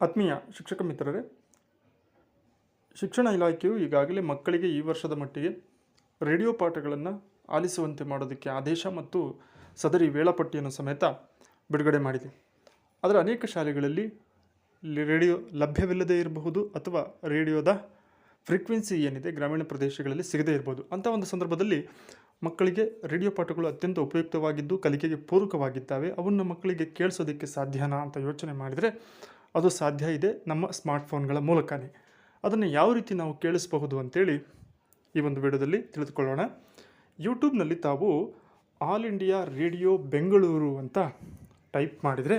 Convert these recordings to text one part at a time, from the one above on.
ಆತ್ಮೀಯ ಶಿಕ್ಷಕ ಮಿತ್ರರೇ, ಶಿಕ್ಷಣ ಇಲಾಖೆಯು ಈಗಾಗಲೇ ಮಕ್ಕಳಿಗೆ ಈ ವರ್ಷದ ಮಟ್ಟಿಗೆ ರೇಡಿಯೋ ಪಾಠಗಳನ್ನು ಆಲಿಸುವಂತೆ ಮಾಡೋದಕ್ಕೆ ಆದೇಶ ಮತ್ತು ಸದರಿ ವೇಳಾಪಟ್ಟಿಯನ್ನು ಸಮೇತ ಬಿಡುಗಡೆ ಮಾಡಿದೆ. ಆದರೆ ಅನೇಕ ಶಾಲೆಗಳಲ್ಲಿ ರೇಡಿಯೋ ಲಭ್ಯವಿಲ್ಲದೇ ಇರಬಹುದು ಅಥವಾ ರೇಡಿಯೋದ ಫ್ರೀಕ್ವೆನ್ಸಿ ಏನಿದೆ ಗ್ರಾಮೀಣ ಪ್ರದೇಶಗಳಲ್ಲಿ ಸಿಗದೇ ಇರಬಹುದು. ಅಂಥ ಒಂದು ಸಂದರ್ಭದಲ್ಲಿ ಮಕ್ಕಳಿಗೆ ರೇಡಿಯೋ ಪಾಠಗಳು ಅತ್ಯಂತ ಉಪಯುಕ್ತವಾಗಿದ್ದು, ಕಲಿಕೆಗೆ ಪೂರಕವಾಗಿದ್ದಾವೆ. ಅವನ್ನು ಮಕ್ಕಳಿಗೆ ಕೇಳಿಸೋದಕ್ಕೆ ಸಾಧ್ಯನಾ ಅಂತ ಯೋಚನೆ ಮಾಡಿದರೆ ಅದು ಸಾಧ್ಯ ಇದೆ ನಮ್ಮ ಸ್ಮಾರ್ಟ್ಫೋನ್ಗಳ ಮೂಲಕನೇ. ಅದನ್ನು ಯಾವ ರೀತಿ ನಾವು ಕೇಳಿಸಬಹುದು ಅಂತೇಳಿ ಈ ಒಂದು ವಿಡಿಯೋದಲ್ಲಿ ತಿಳಿದುಕೊಳ್ಳೋಣ. ಯೂಟ್ಯೂಬ್ನಲ್ಲಿ ತಾವು ಆಲ್ ಇಂಡಿಯಾ ರೇಡಿಯೋ ಬೆಂಗಳೂರು ಅಂತ ಟೈಪ್ ಮಾಡಿದರೆ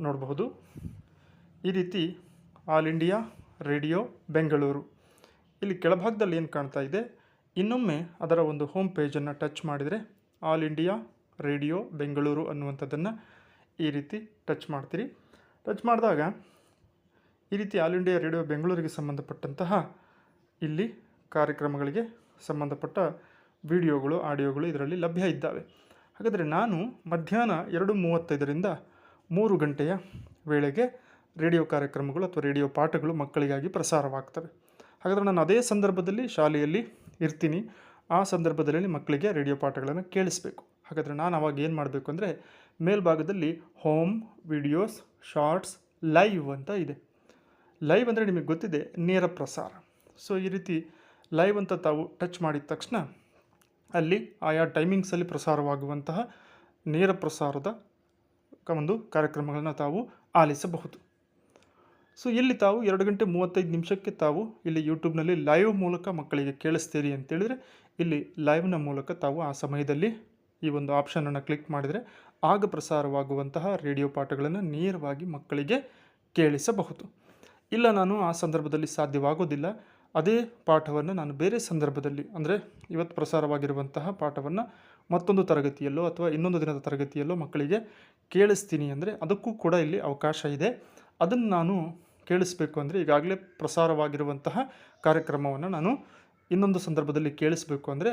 ನೋಡಬಹುದು. ಈ ರೀತಿ ಆಲ್ ಇಂಡಿಯಾ ರೇಡಿಯೋ ಬೆಂಗಳೂರು. ಇಲ್ಲಿ ಕೆಳಭಾಗದಲ್ಲಿ ಏನು ಕಾಣ್ತಾ ಇದೆ? ಇನ್ನೊಮ್ಮೆ ಅದರ ಒಂದು ಹೋಮ್ ಪೇಜನ್ನು ಟಚ್ ಮಾಡಿದರೆ ಆಲ್ ಇಂಡಿಯಾ ರೇಡಿಯೋ ಬೆಂಗಳೂರು ಅನ್ನುವಂಥದ್ದನ್ನು ಈ ರೀತಿ ಟಚ್ ಮಾಡ್ತೀರಿ. ಟಚ್ ಮಾಡಿದಾಗ ಈ ರೀತಿ ಆಲ್ ಇಂಡಿಯಾ ರೇಡಿಯೋ ಬೆಂಗಳೂರಿಗೆ ಸಂಬಂಧಪಟ್ಟಂತಹ ಇಲ್ಲಿ ಕಾರ್ಯಕ್ರಮಗಳಿಗೆ ಸಂಬಂಧಪಟ್ಟ ವಿಡಿಯೋಗಳು, ಆಡಿಯೋಗಳು ಇದರಲ್ಲಿ ಲಭ್ಯ ಇದ್ದಾವೆ. ಹಾಗಾದರೆ ನಾನು ಮಧ್ಯಾಹ್ನ ಎರಡು ಮೂವತ್ತೈದರಿಂದ ಮೂರು ಗಂಟೆಯ ವೇಳೆಗೆ ರೇಡಿಯೋ ಕಾರ್ಯಕ್ರಮಗಳು ಅಥವಾ ರೇಡಿಯೋ ಪಾಠಗಳು ಮಕ್ಕಳಿಗಾಗಿ ಪ್ರಸಾರವಾಗ್ತವೆ. ಹಾಗಾದರೆ ನಾನು ಅದೇ ಸಂದರ್ಭದಲ್ಲಿ ಶಾಲೆಯಲ್ಲಿ ಇರ್ತೀನಿ. ಆ ಸಂದರ್ಭದಲ್ಲಿ ಮಕ್ಕಳಿಗೆ ರೇಡಿಯೋ ಪಾಠಗಳನ್ನು ಕೇಳಿಸ್ಬೇಕು. ಹಾಗಾದರೆ ನಾನು ಅವಾಗ ಏನು ಮಾಡಬೇಕು ಅಂದರೆ ಮೇಲ್ಭಾಗದಲ್ಲಿ ಹೋಮ್ ವಿಡಿಯೋಸ್ ಶಾರ್ಟ್ಸ್ ಲೈವ್ ಅಂತ ಇದೆ. ಲೈವ್ ಅಂದರೆ ನಿಮಗೆ ಗೊತ್ತಿದೆ, ನೇರ ಪ್ರಸಾರ. ಸೊ ಈ ರೀತಿ ಲೈವ್ ಅಂತ ತಾವು ಟಚ್ ಮಾಡಿದ ತಕ್ಷಣ ಅಲ್ಲಿ ಆಯಾ ಟೈಮಿಂಗ್ಸಲ್ಲಿ ಪ್ರಸಾರವಾಗುವಂತಹ ನೇರ ಪ್ರಸಾರದ ಒಂದು ಕಾರ್ಯಕ್ರಮಗಳನ್ನು ತಾವು ಆಲಿಸಬಹುದು. ಸೊ ಇಲ್ಲಿ ತಾವು ಎರಡು ಗಂಟೆ ಮೂವತ್ತೈದು ನಿಮಿಷಕ್ಕೆ ತಾವು ಇಲ್ಲಿ ಯೂಟ್ಯೂಬ್ನಲ್ಲಿ ಲೈವ್ ಮೂಲಕ ಮಕ್ಕಳಿಗೆ ಕೇಳಿಸ್ತೀರಿ ಅಂತೇಳಿದರೆ ಇಲ್ಲಿ ಲೈವ್ನ ಮೂಲಕ ತಾವು ಆ ಸಮಯದಲ್ಲಿ ಈ ಒಂದು ಆಪ್ಷನನ್ನು ಕ್ಲಿಕ್ ಮಾಡಿದರೆ ಆಗ ಪ್ರಸಾರವಾಗುವಂತಹ ರೇಡಿಯೋ ಪಾಠಗಳನ್ನು ನೇರವಾಗಿ ಮಕ್ಕಳಿಗೆ ಕೇಳಿಸಬಹುದು. ಇಲ್ಲ, ನಾನು ಆ ಸಂದರ್ಭದಲ್ಲಿ ಸಾಧ್ಯವಾಗೋದಿಲ್ಲ. ಅದೇ ಪಾಠವನ್ನು ನಾನು ಬೇರೆ ಸಂದರ್ಭದಲ್ಲಿ, ಅಂದರೆ ಇವತ್ತು ಪ್ರಸಾರವಾಗಿರುವಂತಹ ಪಾಠವನ್ನು ಮತ್ತೊಂದು ತರಗತಿಯಲ್ಲೋ ಅಥವಾ ಇನ್ನೊಂದು ದಿನದ ತರಗತಿಯಲ್ಲೋ ಮಕ್ಕಳಿಗೆ ಕೇಳಿಸ್ತೀನಿ ಅಂದರೆ ಅದಕ್ಕೂ ಕೂಡ ಇಲ್ಲಿ ಅವಕಾಶ ಇದೆ. ಅದನ್ನು ನಾನು ಕೇಳಿಸ್ಬೇಕು ಅಂದರೆ ಈಗಾಗಲೇ ಪ್ರಸಾರವಾಗಿರುವಂತಹ ಕಾರ್ಯಕ್ರಮವನ್ನು ನಾನು ಇನ್ನೊಂದು ಸಂದರ್ಭದಲ್ಲಿ ಕೇಳಿಸ್ಬೇಕು ಅಂದರೆ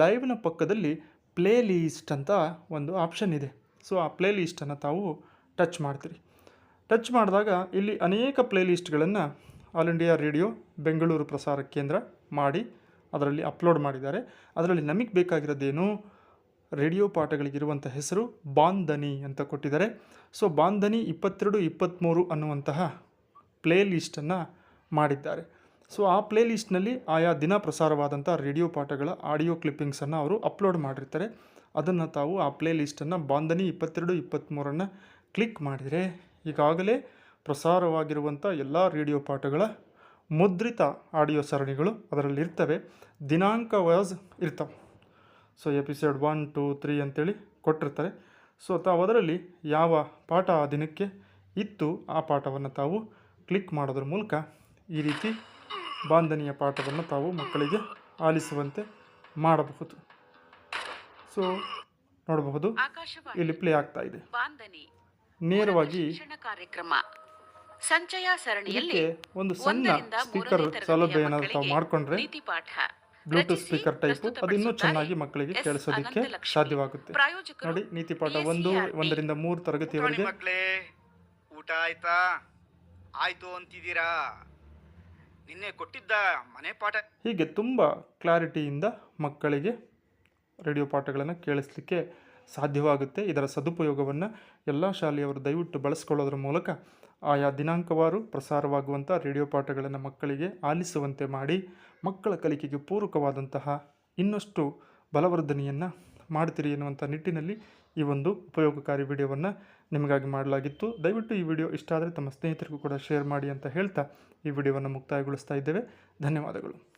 ಲೈವ್ನ ಪಕ್ಕದಲ್ಲಿ ಪ್ಲೇ ಲೀಸ್ಟ್ ಅಂತ ಒಂದು ಆಪ್ಷನ್ ಇದೆ. ಸೊ, ಆ ಪ್ಲೇ ಲೀಸ್ಟನ್ನು ತಾವು ಟಚ್ ಮಾಡ್ತೀರಿ. ಟಚ್ ಮಾಡಿದಾಗ ಇಲ್ಲಿ ಅನೇಕ ಪ್ಲೇ ಲಿಸ್ಟ್ಗಳನ್ನು ಆಲ್ ಇಂಡಿಯಾ ರೇಡಿಯೋ ಬೆಂಗಳೂರು ಪ್ರಸಾರ ಕೇಂದ್ರ ಮಾಡಿ ಅದರಲ್ಲಿ ಅಪ್ಲೋಡ್ ಮಾಡಿದ್ದಾರೆ. ಅದರಲ್ಲಿ ನಮಗೆ ಬೇಕಾಗಿರೋದೇನು? ರೇಡಿಯೋ ಪಾಠಗಳಿಗಿರುವಂಥ ಹೆಸರು ಬಾಂಧನಿ ಅಂತ ಕೊಟ್ಟಿದ್ದಾರೆ. ಸೊ, ಬಾಂಧನಿ ಇಪ್ಪತ್ತೆರಡು, ಇಪ್ಪತ್ತ್ಮೂರು ಅನ್ನುವಂತಹ ಪ್ಲೇ ಲಿಸ್ಟನ್ನು ಮಾಡಿದ್ದಾರೆ. ಸೊ ಆ ಪ್ಲೇ ಲಿಸ್ಟ್ನಲ್ಲಿ ಆಯಾ ದಿನ ಪ್ರಸಾರವಾದಂಥ ರೇಡಿಯೋ ಪಾಠಗಳ ಆಡಿಯೋ ಕ್ಲಿಪ್ಪಿಂಗ್ಸನ್ನು ಅವರು ಅಪ್ಲೋಡ್ ಮಾಡಿರ್ತಾರೆ. ಅದನ್ನು ತಾವು ಆ ಪ್ಲೇ ಲಿಸ್ಟನ್ನು ಬಾಂಧನಿ ಇಪ್ಪತ್ತೆರಡು ಇಪ್ಪತ್ತ್ಮೂರನ್ನು ಕ್ಲಿಕ್ ಮಾಡಿದರೆ ಈಗಾಗಲೇ ಪ್ರಸಾರವಾಗಿರುವಂಥ ಎಲ್ಲ ರೇಡಿಯೋ ಪಾಠಗಳ ಮುದ್ರಿತ ಆಡಿಯೋ ಸರಣಿಗಳು ಅದರಲ್ಲಿ ಇರ್ತವೆ. ದಿನಾಂಕ ವಾಸ್ ಇರ್ತವೆ. So episode one two three ಅಂತೇಳಿ ಕೊಟ್ಟಿರ್ತಾರೆ. ಸೊ ತಾವು ಅದರಲ್ಲಿ ಯಾವ ಪಾಠ ಆ ದಿನಕ್ಕೆ ಇತ್ತು ಆ ಪಾಠವನ್ನು ತಾವು ಕ್ಲಿಕ್ ಮಾಡೋದ್ರ ಮೂಲಕ ಈ ರೀತಿ ಬಾಂಧನಿಯ ಪಾಠವನ್ನು ತಾವು ಮಕ್ಕಳಿಗೆ ಆಲಿಸುವಂತೆ ಮಾಡಬಹುದು. ಸೊ ನೋಡಬಹುದು ಆಕಾಶವಾಣಿ ಇಲ್ಲಿ ಪ್ಲೇ ಆಗ್ತಾ ಇದೆ. ಬಾಂಧನಿ ನೇರವಾಗಿ ಶಿಕ್ಷಣ ಕಾರ್ಯಕ್ರಮ. ಸಂಚಯ ಸರಣಿಯಲ್ಲಿ ಒಂದು ಸಣ್ಣ ಸ್ಪೀಕರ್ ಸೌಲಭ್ಯ ಏನಾದರೂ ತಾವು ಮಾಡಿಕೊಂಡ್ರೆ ಮಾಡ್ಕೊಂಡ್ರೆ ನೀತಿ ಪಾಠ. ಬ್ಲೂಟೂತ್ ಸ್ಪೀಕರ್ ಟೈಪ್ ಅದು ಇನ್ನೂ ಚೆನ್ನಾಗಿ ಮಕ್ಕಳಿಗೆ. ಕೇಳಿಸೋದಕ್ಕೆ ಸಾಧ್ಯವಾಗುತ್ತೆ. ಪ್ರಾಯೋಜಕರು ನೋಡಿ ನೀತಿ ಪಾಠ ಒಂದು ಒಂದರಿಂದ ಮೂರು ತರಗತಿಯವರೆಗೆ ಊಟ ಆಯ್ತಾ? ಆಯ್ತು ಅಂತಿದ್ದೀರಾ? ನಿನ್ನೆ ಕೊಟ್ಟಿದ್ದ ಮನೆ ಪಾಠ. ಹೀಗೆ ತುಂಬ ಕ್ಲಾರಿಟಿಯಿಂದ ಮಕ್ಕಳಿಗೆ ರೇಡಿಯೋ ಪಾಠಗಳನ್ನು ಕೇಳಿಸ್ಲಿಕ್ಕೆ ಸಾಧ್ಯವಾಗುತ್ತೆ. ಇದರ ಸದುಪಯೋಗವನ್ನು ಎಲ್ಲ ಶಾಲೆಯವರು ದಯವಿಟ್ಟು ಬಳಸ್ಕೊಳ್ಳೋದ್ರ ಮೂಲಕ ಆಯಾ ದಿನಾಂಕವಾರು ಪ್ರಸಾರವಾಗುವಂಥ ರೇಡಿಯೋ ಪಾಠಗಳನ್ನು ಮಕ್ಕಳಿಗೆ ಆಲಿಸುವಂತೆ ಮಾಡಿ ಮಕ್ಕಳ ಕಲಿಕೆಗೆ ಪೂರಕವಾದಂತಹ ಇನ್ನಷ್ಟು ಬಲವರ್ಧನೆಯನ್ನು ಮಾಡ್ತೀರಿ ಎನ್ನುವಂಥ ನಿಟ್ಟಿನಲ್ಲಿ ಈ ಒಂದು ಉಪಯೋಗಕಾರಿ ವಿಡಿಯೋವನ್ನು ನಿಮಗಾಗಿ ಮಾಡಲಾಗಿತ್ತು. ದಯವಿಟ್ಟು ಈ ವಿಡಿಯೋ ಇಷ್ಟ ಆದರೆ ತಮ್ಮ ಸ್ನೇಹಿತರಿಗೂ ಕೂಡ ಶೇರ್ ಮಾಡಿ ಅಂತ ಹೇಳ್ತಾ ಈ ವಿಡಿಯೋವನ್ನು ಮುಕ್ತಾಯಗೊಳಿಸ್ತಾ ಇದ್ದೇವೆ. ಧನ್ಯವಾದಗಳು.